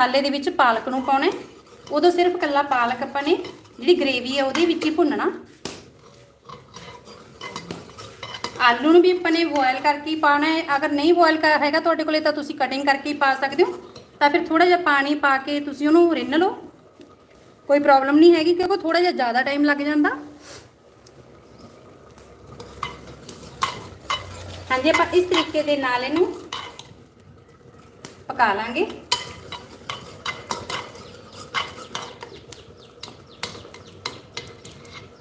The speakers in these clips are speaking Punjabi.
ਮਸਾਲੇ ਦੇ ਵਿੱਚ ਪਾਲਕ ਨੂੰ ਪਾਉਣਾ ਉਦੋਂ ਸਿਰਫ ਕੱਲਾ ਪਾਲਕ ਆਪਾਂ ਨੇ ਜਿਹੜੀ ਗ੍ਰੇਵੀ ਹੈ ਉਹਦੇ ਵਿੱਚ ਹੀ ਭੁੰਨਣਾ। ਆਲੂ ਨੂੰ ਵੀ ਆਪਾਂ ਨੇ ਬੋਇਲ ਕਰਕੇ ਹੀ ਪਾਉਣਾ ਹੈ। ਅਗਰ ਨਹੀਂ ਬੋਇਲ ਕਰ ਹੈਗਾ ਤੁਹਾਡੇ ਕੋਲੇ ਤਾਂ ਤੁਸੀਂ ਕਟਿੰਗ ਕਰਕੇ ਹੀ ਪਾ ਸਕਦੇ ਹੋ। ਤਾਂ ਫਿਰ ਥੋੜਾ ਜਿਹਾ ਪਾਣੀ ਪਾ ਕੇ ਤੁਸੀਂ ਉਹਨੂੰ ਰਿੰਨ ਲਓ। ਕੋਈ ਪ੍ਰੋਬਲਮ ਨਹੀਂ ਹੈਗੀ ਕਿਉਂਕਿ ਥੋੜਾ ਜਿਹਾ ਜ਼ਿਆਦਾ ਟਾਈਮ ਲੱਗ ਜਾਂਦਾ। ਹਾਂਜੀ, ਆਪਾਂ ਇਸ ਤਰੀਕੇ ਦੇ ਨਾਲ ਇਹਨੂੰ ਪਕਾ ਲਾਂਗੇ।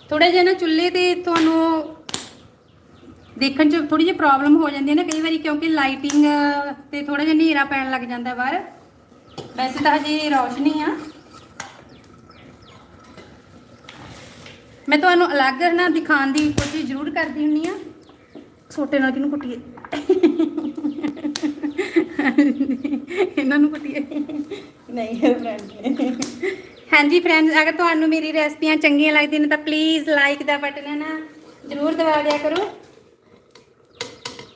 ਥੋੜਾ ਜਿਹਾ ਨਾ ਚੁੱਲ੍ਹੇ ਤੇ ਤੁਹਾਨੂੰ ਦੇਖਣ 'ਚ ਥੋੜੀ ਜਿਹੀ ਪ੍ਰੋਬਲਮ ਹੋ ਜਾਂਦੀ ਹੈ ਨਾ ਕਈ ਵਾਰੀ ਕਿਉਂਕਿ ਲਾਈਟਿੰਗ ਤੇ ਥੋੜਾ ਜਿਹਾ ਹਨੇਰਾ ਪੈਣ ਲੱਗ ਜਾਂਦਾ ਬਾਹਰ। ਵੈਸੇ ਤਾਂ ਹਜੇ ਰੌਸ਼ਨੀ ਆ। ਮੈਂ ਤੁਹਾਨੂੰ ਅਲੱਗ ਨਾ ਦਿਖਾਉਣ ਦੀ ਕੋਸ਼ਿਸ਼ ਜ਼ਰੂਰ ਕਰਦੀ ਹੁੰਨੀ ਆ ਛੋਟੇ ਨਾਲ ਕਿਹਨੂੰ ਕੁੱਟੀਏ? ਇਹਨਾਂ ਨੂੰ ਕੁੱਟੀਏ। ਨਹੀਂ ਫਰੈਂਡ ਹਾਂਜੀ ਫਰੈਂਡਸ ਅਗਰ ਤੁਹਾਨੂੰ ਮੇਰੀ ਰੈਸਪੀਆਂ ਚੰਗੀਆਂ ਲੱਗਦੀਆਂ ਨੇ ਤਾਂ ਪਲੀਜ਼ ਲਾਈਕ ਦਾ ਬਟਨ ਹੈ ਨਾ, ਜ਼ਰੂਰ ਦਬਾ ਦਿਆ ਕਰੋ।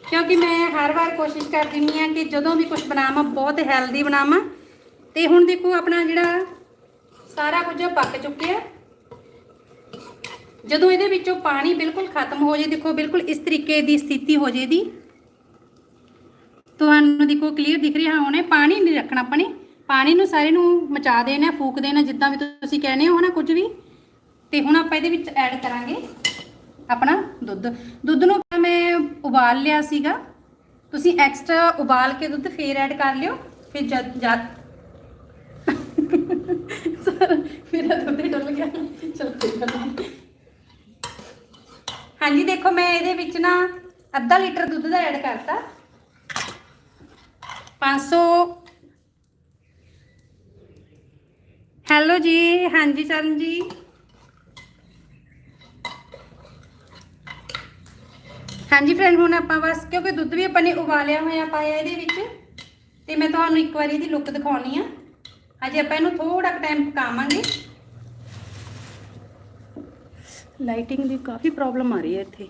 ਕਿਉਂਕਿ ਮੈਂ ਹਰ ਵਾਰ ਕੋਸ਼ਿਸ਼ ਕਰਦੀ ਹੁੰਦੀ ਹਾਂ ਕਿ ਜਦੋਂ ਵੀ ਕੁਝ ਬਣਾਵਾਂ, ਬਹੁਤ ਹੈਲਦੀ ਬਣਾਵਾਂ। ਤੇ ਹੁਣ ਦੇਖੋ, ਆਪਣਾ ਜਿਹੜਾ ਸਾਰਾ ਕੁਝ ਪੱਕ ਚੁੱਕਿਆ। ਜਦੋਂ ਇਹਦੇ ਵਿੱਚੋਂ ਪਾਣੀ ਬਿਲਕੁਲ ਖਤਮ ਹੋ ਜੇ ਦੇਖੋ, ਬਿਲਕੁਲ ਇਸ ਤਰੀਕੇ ਦੀ ਸਥਿਤੀ ਹੋ ਜੇ ਦੀ ਤੁਹਾਨੂੰ ਦੇਖੋ ਕਲੀਅਰ ਦਿਖ ਰਿਹਾ ਹੋਣਾ ਪਾਣੀ ਨਹੀਂ ਰੱਖਣਾ ਆਪਣੇ ਪਾਣੀ ਨੂੰ ਸਾਰੇ ਨੂੰ ਮਚਾ ਦੇਣਾ, ਫੂਕ ਦੇਣਾ, ਜਿੱਦਾਂ ਵੀ ਤੁਸੀਂ ਕਹਿੰਦੇ ਹੋ ਨਾ ਕੁਝ ਵੀ। ਤੇ ਹੁਣ ਆਪਾਂ ਇਹਦੇ ਵਿੱਚ ਐਡ ਕਰਾਂਗੇ ਆਪਣਾ ਦੁੱਧ। ਦੁੱਧ ਨੂੰ ਮੈਂ ਉਬਾਲ ਲਿਆ ਸੀਗਾ। ਤੁਸੀਂ ਐਕਸਟਰਾ ਉਬਾਲ ਕੇ ਦੁੱਧ ਫੇਰ ਐਡ ਕਰ ਲਿਓ। ਫਿਰ ਜਦ ਜਦ ਸਰ ਮੇਰਾ ਦੁੱਧ ਡੁੱਲ ਗਿਆ। ਚਲੋ ਕੋਈ ਗੱਲ ਹਾਂਜੀ, ਦੇਖੋ ਮੈਂ ਇਹਦੇ ਵਿੱਚ ਨਾ ਅੱਧਾ ਲੀਟਰ ਦੁੱਧ ਦਾ ਐਡ ਕਰਤਾ। 500 ਹੈਲੋ ਜੀ, ਹਾਂਜੀ ਚਰਨ ਜੀ। ਹਾਂਜੀ ਫਰੈਂਡ ਹੁਣ ਆਪਾਂ ਬਸ, ਕਿਉਂਕਿ ਦੁੱਧ ਵੀ ਆਪਾਂ ਨੇ ਉਬਾਲਿਆ ਹੋਇਆ ਪਾਇਆ ਇਹਦੇ ਵਿੱਚ, ਤੇ ਮੈਂ ਤੁਹਾਨੂੰ ਇੱਕ ਵਾਰੀ ਇਹਦੀ ਲੁੱਕ ਦਿਖਾਉਣੀ ਆ। ਹਜੇ ਆਪਾਂ ਇਹਨੂੰ ਥੋੜਾ ਟਾਈਮ ਪਕਾਵਾਂਗੇ। ਲਾਈਟਿੰਗ ਦੀ ਕਾਫੀ ਪ੍ਰੋਬਲਮ ਆ ਰਹੀ ਹੈ ਇੱਥੇ।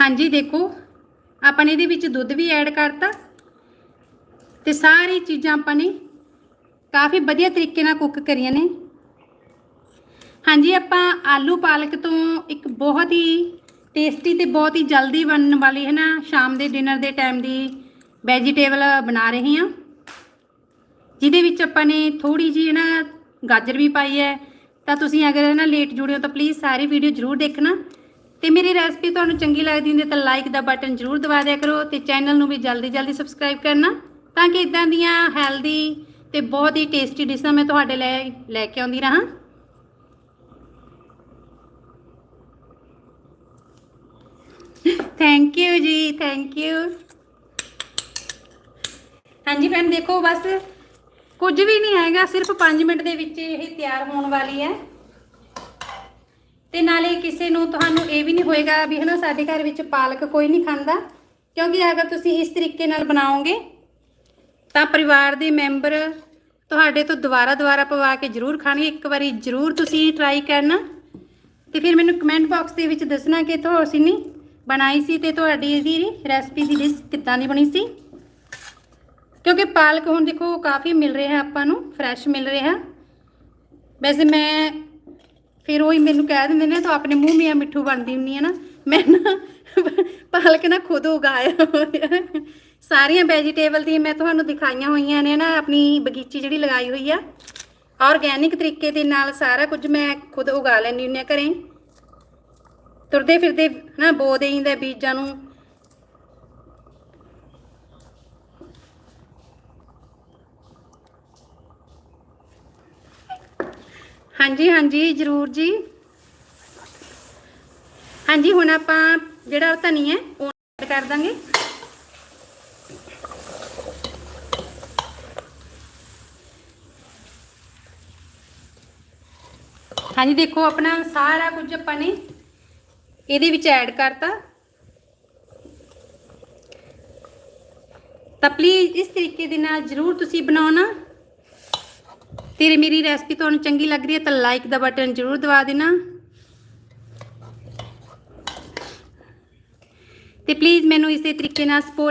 ਹਾਂਜੀ, ਦੇਖੋ, ਆਪਾਂ ਨੇ ਇਹਦੇ ਵਿੱਚ ਦੁੱਧ ਵੀ ਐਡ ਕਰਤਾ। ਤੇ ਸਾਰੀ ਚੀਜ਼ਾਂ ਆਪਾਂ ਨੇ ਕਾਫੀ ਵਧੀਆ ਤਰੀਕੇ ਨਾਲ ਕੁੱਕ ਕਰੀਆਂ ਨੇ। ਹਾਂਜੀ, ਆਪਾਂ ਆਲੂ ਪਾਲਕ ਤੋਂ ਇੱਕ ਬਹੁਤ ਹੀ ਟੇਸਟੀ ਤੇ ਬਹੁਤ ਹੀ ਜਲਦੀ ਬਣਨ ਵਾਲੀ ਹੈ ਨਾ, ਸ਼ਾਮ ਦੇ ਡਿਨਰ ਦੇ ਟਾਈਮ ਦੀ ਵੈਜੀਟੇਬਲ ਬਣਾ ਰਹੇ ਹਾਂ। ਜਿਹਦੇ ਵਿੱਚ ਆਪਾਂ ਨੇ ਥੋੜੀ ਜਿਹੀ ਨਾ ਗਾਜਰ ਵੀ ਪਾਈ ਹੈ। ਤਾਂ ਤੁਸੀਂ ਅਗਰ ਨਾ ਲੇਟ ਜੁੜੇ ਹੋ ਤਾਂ ਪਲੀਜ਼ ਸਾਰੀ ਵੀਡੀਓ ਜ਼ਰੂਰ ਦੇਖਣਾ। ਤੇ ਮੇਰੀ ਰੈਸਪੀ ਤੁਹਾਨੂੰ ਚੰਗੀ ਲੱਗਦੀ ਹੁੰਦੀ ਤਾਂ ਲਾਈਕ ਦਾ ਬਟਨ ਜ਼ਰੂਰ ਦਬਾ ਦਿਆ ਕਰੋ ਤੇ ਚੈਨਲ ਨੂੰ ਵੀ ਜਲਦੀ ਜਲਦੀ ਸਬਸਕ੍ਰਾਈਬ ਕਰਨਾ। ਤਾਂ ਕਿ ਇਦਾਂ ਦੀਆਂ ਹੈਲਦੀ ਤੇ ਬਹੁਤ ਹੀ ਟੇਸਟੀ ਡਿਸ਼ਾਂ ਮੈਂ ਤੁਹਾਡੇ ਲਈ ਲੈ ਕੇ ਆਉਂਦੀ ਰਹਾਂ। ਥੈਂਕ ਯੂ ਜੀ ਥੈਂਕ ਯੂ ਹਾਂਜੀ ਫਰੈਂਡ ਦੇਖੋ ਬਸ ਕੁਝ ਵੀ ਨਹੀਂ ਹੈਗਾ, ਸਿਰਫ 5 ਮਿੰਟ ਦੇ ਵਿੱਚ ਇਹ ਤਿਆਰ ਹੋਣ ਵਾਲੀ ਹੈ। ਤੇ ਨਾਲੇ ਕਿਸੇ ਨੂੰ ਤੁਹਾਨੂੰ ਇਹ ਵੀ ਨਹੀਂ ਹੋਏਗਾ ਵੀ ਹਨਾ, ਸਾਡੇ ਘਰ ਵਿੱਚ ਪਾਲਕ ਕੋਈ ਨਹੀਂ ਖਾਂਦਾ, ਕਿਉਂਕਿ ਅਗਰ ਤੁਸੀਂ ਇਸ ਤਰੀਕੇ ਨਾਲ ਬਣਾਓਗੇ ਤਾਂ ਪਰਿਵਾਰ ਦੇ ਮੈਂਬਰ ਤੁਹਾਡੇ ਤੋਂ ਦੁਬਾਰਾ ਦੁਬਾਰਾ ਪਵਾ ਕੇ ਜ਼ਰੂਰ ਖਾਣਗੇ। ਇੱਕ ਵਾਰੀ ਜ਼ਰੂਰ ਤੁਸੀਂ ਟਰਾਈ ਕਰਨਾ। ਤੇ ਫਿਰ ਮੈਨੂੰ ਕਮੈਂਟ ਬਾਕਸ ਦੇ ਵਿੱਚ ਦੱਸਣਾ ਕਿ ਤੁਸੀਂ ਨੇ ਬਣਾਈ ਸੀ ਤੇ ਤੁਹਾਡੀ ਇਹਦੀ ਰੈਸਪੀ ਦੀ ਡਿਸ਼ ਕਿੱਦਾਂ ਦੀ ਬਣੀ ਸੀ। ਕਿਉਂਕਿ ਪਾਲਕ ਹੁਣ ਦੇਖੋ ਕਾਫੀ ਮਿਲ ਰਿਹਾ ਆਪਾਂ ਨੂੰ ਫਰੈਸ਼ ਮਿਲ ਰਿਹਾ। ਵੈਸੇ ਮੈਂ ਫਿਰ ਉਹੀ ਮੈਨੂੰ ਕਹਿ ਦਿੰਦੇ ਨੇ, ਤੂੰ ਆਪਣੇ ਮੂੰਹ ਮੀਆਂ ਮਿੱਠੂ ਬਣਦੀ ਹੁੰਨੀ ਹੈ ਨਾ। ਮੈਂ ਨਾ ਪਾਲਕ ਨਾ ਖੁਦ ਉਗਾਇਆ ਹੋਇਆ। ਸਾਰੀਆਂ ਵੈਜੀਟੇਬਲ ਦੀ ਮੈਂ ਤੁਹਾਨੂੰ ਦਿਖਾਈਆਂ ਹੋਈਆਂ ਨੇ ਨਾ ਆਪਣੀ ਬਗੀਚੀ ਜਿਹੜੀ ਲਗਾਈ ਹੋਈ ਆ। ਆਰਗੈਨਿਕ ਤਰੀਕੇ ਦੇ ਨਾਲ ਸਾਰਾ ਕੁਝ ਮੈਂ ਖੁਦ ਉਗਾ ਲੈਂਦੀ ਹੁੰਨੀ ਆ ਘਰੇ। ਤੁਰਦੇ ਫਿਰਦੇ ਨਾ ਬੋ ਦੇਈਂਦਾ ਬੀਜਾਂ ਨੂੰ। ਹਾਂਜੀ ਹਾਂਜੀ ਜ਼ਰੂਰ ਜੀ। ਹਾਂਜੀ ਹੁਣ ਆਪਾਂ ਜਿਹੜਾ ਉਹ ਧਨੀਆ ਹੈ, ਉਹ ਐਡ ਕਰ ਦਾਂਗੇ। ਹਾਂਜੀ, ਦੇਖੋ ਆਪਣਾ ਸਾਰਾ ਕੁਝ ਆਪਾਂ ਨੇ ਇਹਦੇ ਵਿੱਚ ਐਡ ਕਰਤਾ। ਤਾਂ ਪਲੀਜ਼ ਇਸ ਤਰੀਕੇ ਦੇ ਨਾਲ ਜ਼ਰੂਰ ਤੁਸੀਂ ਬਣਾਉਣਾ। ਤੇਰੇ ਮੇਰੀ ਰੈਸਪੀ ਤੁਹਾਨੂੰ ਚੰਗੀ ਲੱਗ ਰਹੀ ਹੈ ਤਾਂ ਲਾਈਕ ਦਾ ਬਟਨ ਜ਼ਰੂਰ ਦਬਾ ਦੇਣਾ। ਤੇ ਪਲੀਜ਼ ਮੈਨੂੰ ਇਸੇ ਤਰੀਕੇ ਨਾਲ ਸਪੋਰਟ